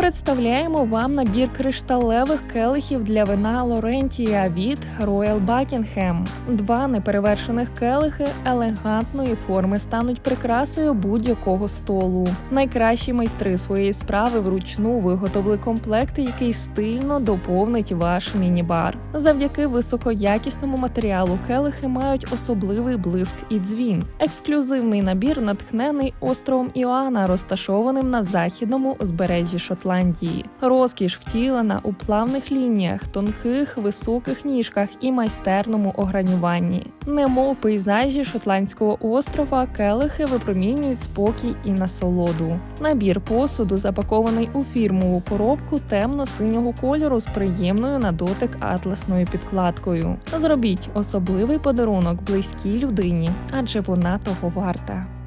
Представляємо вам набір кришталевих келихів для вина Лорентія від Royal Buckingham. Два неперевершених келихи елегантної форми стануть прикрасою будь-якого столу. Найкращі майстри своєї справи вручну виготовили комплект, який стильно доповнить ваш міні-бар. Завдяки високоякісному матеріалу келихи мають особливий блиск і дзвін. Ексклюзивний набір натхнений островом Іоанна, розташованим на західному узбережжі Шотландії. Розкіш втілена у плавних лініях, тонких високих ніжках і майстерному огранюванні. Немов пейзажі шотландського острова, келихи випромінюють спокій і насолоду. Набір посуду запакований у фірмову коробку темно-синього кольору з приємною на дотик атласною підкладкою. Зробіть особливий подарунок близькій людині, адже вона того варта.